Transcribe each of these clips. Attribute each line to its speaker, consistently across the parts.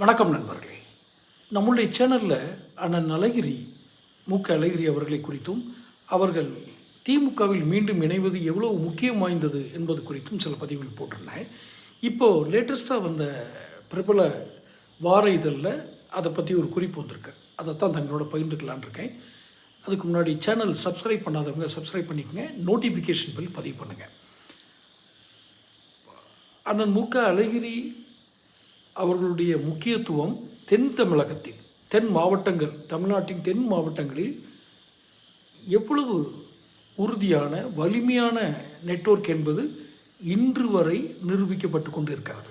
Speaker 1: வணக்கம் நண்பர்களே. நம்முடைய சேனலில் அண்ணன் அழகிரி மூக்க அழகிரி அவர்களை குறித்தும் அவர்கள் திமுகவில் மீண்டும் இணைவது எவ்வளோ முக்கியம் வாய்ந்தது என்பது குறித்தும் சில பதிவுகள் போட்டிருந்தேன் இப்போது லேட்டஸ்ட்டாக வந்த பிரபல வார இதழில் அதை பற்றி ஒரு குறிப்பு வந்திருக்கு. அதைத்தான் தங்களோட பகிர்ந்துக்கலான்னு இருக்கேன். அதுக்கு முன்னாடி சேனல் சப்ஸ்கிரைப் பண்ணாதவங்க சப்ஸ்கிரைப் பண்ணிக்கங்க. நோட்டிஃபிகேஷன் பில் பதிவு பண்ணுங்கள் அண்ணன் மூக்க அழகிரி அவர்களுடைய முக்கியத்துவம் தென் தமிழகத்தில் தென் மாவட்டங்கள் தமிழ்நாட்டின் தென் மாவட்டங்களில் எவ்வளவு உறுதியான வலிமையான நெட்வொர்க் என்பது இன்று வரை நிரூபிக்கப்பட்டு கொண்டிருக்கிறது.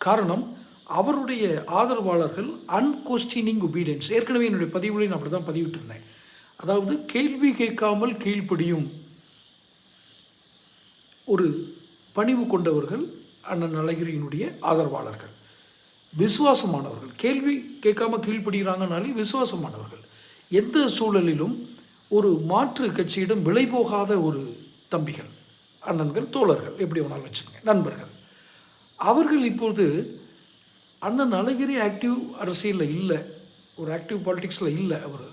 Speaker 1: காரணம் அவருடைய ஆதரவாளர்கள் அன்கொஸ்டினிங் ஒபீடியன்ஸ் ஏற்கனவே என்னுடைய பதிவுகளை நான் அப்படி தான் பதிவிட்டிருந்தேன். அதாவது கேள்வி கேட்காமல் கீழ்ப்படியும் ஒரு பணிவு கொண்டவர்கள் அண்ணன் அழகிரியினுடைய ஆதரவாளர்கள். விசுவாசமானவர்கள். கேள்வி கேட்காம கீழ்ப்படுகிறாங்கனாலே விசுவாசமானவர்கள். எந்த சூழலிலும் ஒரு மாற்று கட்சியிடம் விலை போகாத ஒரு தம்பிகள் அண்ணன்கள் தோழர்கள் எப்படி வேணாலும் வச்சுக்கோங்க நண்பர்கள். அவர்கள் இப்போது அண்ணன் அழகிரி ஆக்டிவ் அரசியலில் இல்லை ஒரு ஆக்டிவ் பாலிட்டிக்ஸில் இல்லை அவர்.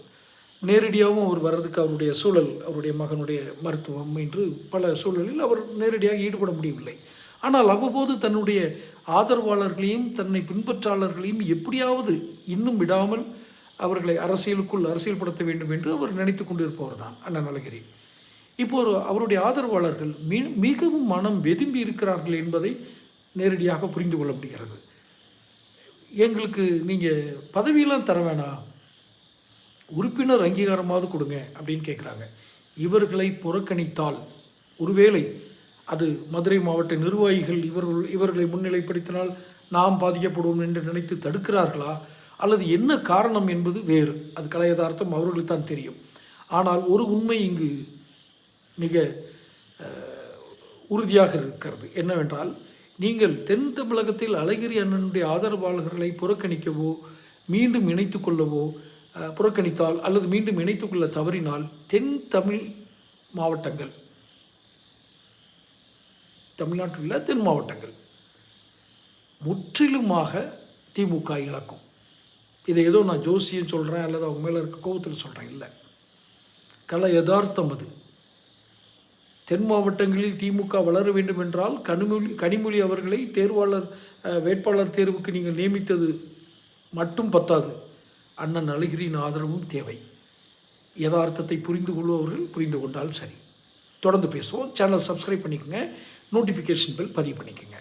Speaker 1: நேரடியாகவும் அவர் வர்றதுக்கு அவருடைய சூழல் அவருடைய மகனுடைய மருத்துவம் என்று பல சூழலில் அவர் நேரடியாக ஈடுபட முடியவில்லை. ஆனால் அவ்வப்போது தன்னுடைய ஆதரவாளர்களையும் தன்னை பின்பற்றாளர்களையும் எப்படியாவது இன்னும் விடாமல் அவர்களை அரசியலுக்குள் அரசியல்படுத்த வேண்டும் என்று அவர் நினைத்து கொண்டிருப்பவர் தான் அண்ணன் அழகிரி. இப்போது அவருடைய ஆதரவாளர்கள் மீ மிகவும் மனம் வெதும்பி இருக்கிறார்கள் என்பதை நேரடியாக புரிந்து கொள்ள முடிகிறது. எங்களுக்கு நீங்கள் பதவியெல்லாம் தர வேணாம். உறுப்பினர் அங்கீகாரமாவது கொடுங்க அப்படின்னு கேட்குறாங்க இவர்களை புறக்கணித்தால் ஒருவேளை அது மதுரை மாவட்ட நிர்வாகிகள் இவர்கள் இவர்களை முன்னிலைப்படுத்தினால் நாம் பாதிக்கப்படுவோம் என்று நினைத்து தடுக்கிறார்களா? அல்லது என்ன காரணம் என்பது வேறு. அது கலையதார்த்தம் அவர்களுக்கு தான் தெரியும். ஆனால் ஒரு உண்மை இங்கு மிக உறுதியாக இருக்கிறது. என்னவென்றால் நீங்கள் தென் தமிழகத்தில் அழகிரி அண்ணனுடைய ஆதரவாளர்களை புறக்கணிக்கவோ மீண்டும் இணைத்து கொள்ளவோ புறக்கணித்தால் அல்லது மீண்டும் இணைத்து கொள்ள தவறினால் தென் தமிழ் மாவட்டங்கள் தமிழ்நாட்டில் உள்ள தென் மாவட்டங்கள். முற்றிலுமாக திமுக இழக்கும். இதை ஏதோ நான் ஜோசியம் சொல்கிறேன் அல்லது அவங்க மேலே இருக்க கோபத்தில் சொல்கிறேன் இல்லை. கல யதார்த்தம் அது. தென் மாவட்டங்களில் திமுக வளர வேண்டும் என்றால் கனிமொழி கனிமொழி அவர்களை தேர்வாளர் வேட்பாளர் தேர்வுக்கு நீங்கள் நியமித்தது மட்டும் பத்தாது. அண்ணன் அழகிரியின் ஆதரவும் தேவை. யதார்த்தத்தை புரிந்து கொள்பவர்கள் புரிந்து கொண்டால் சரி. தொடர்ந்து பேசுவோம். சேனல் சப்ஸ்கிரைப் பண்ணிக்கோங்க. நோட்டிஃபிகேஷன் பில் பதிவு பண்ணிக்கோங்க.